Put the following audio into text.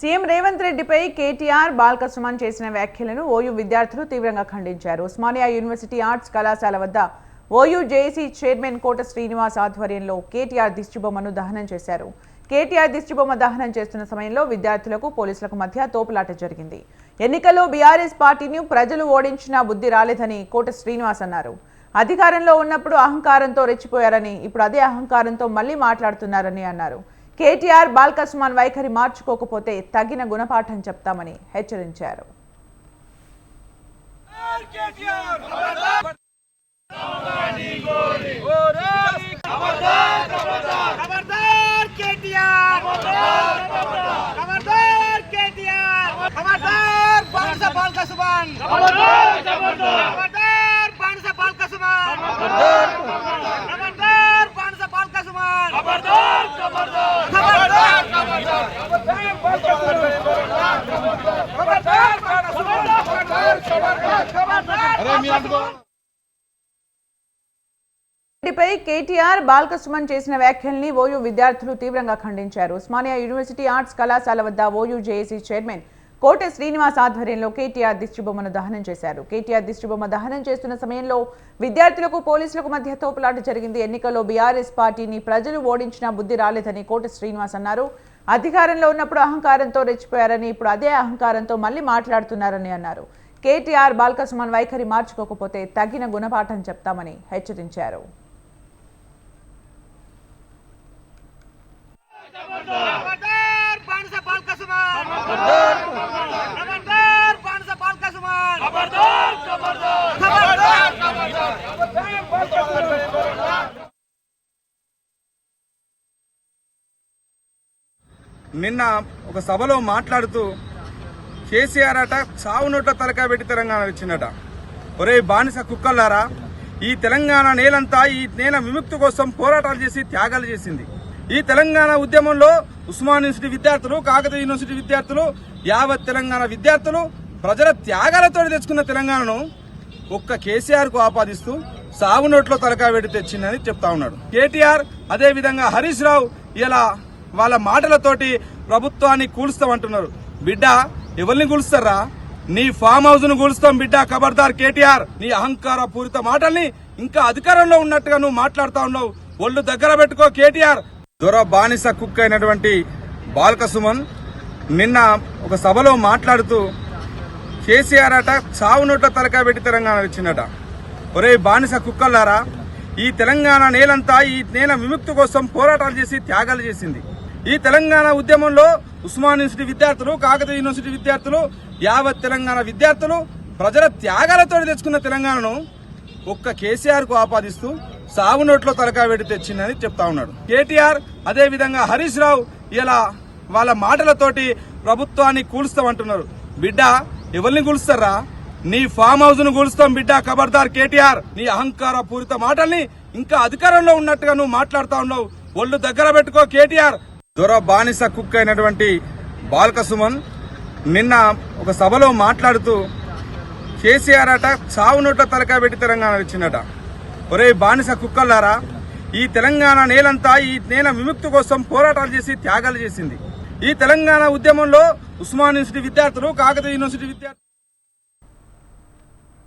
CM Revanth రెడ్డిపై కేటీఆర్ బాల్కసుమన్ చేసిన వ్యాఖ్యలను ఓయూ విద్యార్థులు తీవ్రంగా ఖండించారు. ఉస్మానియా యూనివర్సిటీ ఆర్ట్స్ కళాశాల వద్ద OU JAC chairman Kota Srinivas ఆధ్వర్యంలో కేటీఆర్ దిష్టిబొమ్మను దహనం చేశారు. కేటీఆర్ దిష్టిబొమ్మ దహనం చేస్తున్న సమయంలో విద్యార్థులకు పోలీసులకు మధ్య తోపులాట జరిగింది. ఎన్నికల్లో బీఆర్ఎస్ పార్టీని ప్రజలు ఓడించినా బుద్ధి రాలేదని కోట శ్రీనివాస్ అన్నారు. అధికారంలో ఉన్నప్పుడు అహంకారంతో రెచ్చిపోయారని ఇప్పుడు అదే అహంకారంతో మళ్ళీ మాట్లాడుతున్నారని అన్నారు. కేటీఆర్ బాల్కస్మాన్ వైఖరి మార్చుకోకపోతే తగిన గుణపాఠం చెప్తామని హెచ్చరించారు ఖబర్దార్ బాల్కస్మాన్ పై కేటీఆర్ బాలకృష్ణమన్ చేసిన వ్యాఖ్యల్ని ఓయూ విద్యార్థులు తీవ్రంగా ఖండించారు. ఉస్మానియా యూనివర్సిటీ ఆర్ట్స్ కళాశాల వద్ద OU JAC chairman Kota Srinivas ఆధ్వర్యంలో కేటీఆర్ దిష్టిబొమ్మను దహనం చేశారు. కేటీఆర్ దిష్టిబొమ్మ దహనం చేస్తున్న సమయంలో విద్యార్థులకు పోలీసులకు మధ్య తోపులాట జరిగింది. ఎన్నికల్లో బీఆర్ఎస్ పార్టీని ప్రజలు ఓడించినా బుద్ధి రాలేదని కోట శ్రీనివాస్ అన్నారు. అధికారంలో ఉన్నప్పుడు అహంకారంతో రెచ్చిపోయారని ఇప్పుడు అదే అహంకారంతో మళ్ళీ మాట్లాడుతున్నారని అన్నారు. కేటీఆర్ బాల్కసుమన్ వైఖరి మార్చుకోకపోతే తగిన గుణపాఠం చెప్తామని హెచ్చరించారు. నిన్న ఒక సభలో మాట్లాడుతూ కేసీఆర్ అట సావు నోట్ల తలకాయ పెట్టి తెలంగాణ ఇచ్చిందట ఒరే బానిస కుక్కల్లారా ఈ తెలంగాణ నేలంతా ఈ నేల విముక్తి కోసం పోరాటాలు చేసి త్యాగాలు చేసింది. ఈ తెలంగాణ ఉద్యమంలో ఉస్మాన్ యూనివర్సిటీ విద్యార్థులు కాకతీయ యూనివర్సిటీ విద్యార్థులు యావత్ తెలంగాణ విద్యార్థులు ప్రజల త్యాగాలతో తెచ్చుకున్న తెలంగాణను ఒక్క కేసీఆర్కు ఆపాదిస్తూ సాగు నోట్లో తలకాయ పెట్టి తెచ్చిందని చెప్తా ఉన్నాడు. కేటీఆర్ అదేవిధంగా హరీష్ రావు ఇలా వాళ్ళ మాటలతోటి ప్రభుత్వాన్ని కూలుస్తామంటున్నారు. బిడ్డ ఎవరిని కూలుస్తారా నీ ఫామ్ హౌస్ను కూలుస్తాం బిడ్డ ఖబర్దార్ కేటీఆర్. నీ అహంకార పూరిత మాటల్ని ఇంకా అధికారంలో ఉన్నట్టుగా నువ్వు మాట్లాడుతా ఉన్నావు. ఒళ్ళు దగ్గర పెట్టుకో కేటీఆర్. దొర బానిస కుక్ అయినటువంటి బాల్క సుమన్ నిన్న ఒక సభలో మాట్లాడుతూ కేసీఆర్ అట చావు నోట్ల తలకాయ పెట్టి తెలంగాణ వచ్చిందట ఒరే బానిస కుక్కల్లారా ఈ తెలంగాణ నేలంతా ఈ నేల విముక్తి కోసం పోరాటాలు చేసి త్యాగాలు చేసింది. ఈ తెలంగాణ ఉద్యమంలో ఉస్మాన్ యూనివర్సిటీ విద్యార్థులు కాకతీయ యూనివర్సిటీ విద్యార్థులు యావత్ తెలంగాణ విద్యార్థులు ప్రజల త్యాగాలతో తెచ్చుకున్న తెలంగాణను ఒక్క కేసీఆర్కు ఆపాదిస్తూ సాగు నోట్లో తలకా పెట్టి తెచ్చిందని చెప్తా ఉన్నాడు. కేటీఆర్ అదేవిధంగా హరీష్ రావు ఇలా వాళ్ళ మాటలతోటి ప్రభుత్వాన్ని కూలుస్తామంటున్నారు. బిడ్డ ఎవరిని కూలుస్తారా? నీ ఫామ్ హౌస్ను కూలుస్తాం బిడ్డ ఖబర్దార్ కేటీఆర్. నీ అహంకార పూరిత మాటల్ని ఇంకా అధికారంలో ఉన్నట్టుగా నువ్వు మాట్లాడుతా ఉన్నావు. ఒళ్ళు దగ్గర పెట్టుకో కేటీఆర్. దొర బానిస కుక్ అయినటువంటి బాలక సుమన్ నిన్న ఒక సభలో మాట్లాడుతూ కేసీఆర్ అట చావు నోట్ల తలకాయ పెట్టి తెలంగాణ వచ్చిందట ఒరే బానిస కుక్కల్లారా ఈ తెలంగాణ నేలంతా ఈ నేల విముక్తి కోసం పోరాటాలు చేసి త్యాగాలు చేసింది. ఈ తెలంగాణ ఉద్యమంలో ఉస్మాన్ యూనివర్సిటీ విద్యార్థులు కాకతీయ యూనివర్సిటీ విద్యార్థులు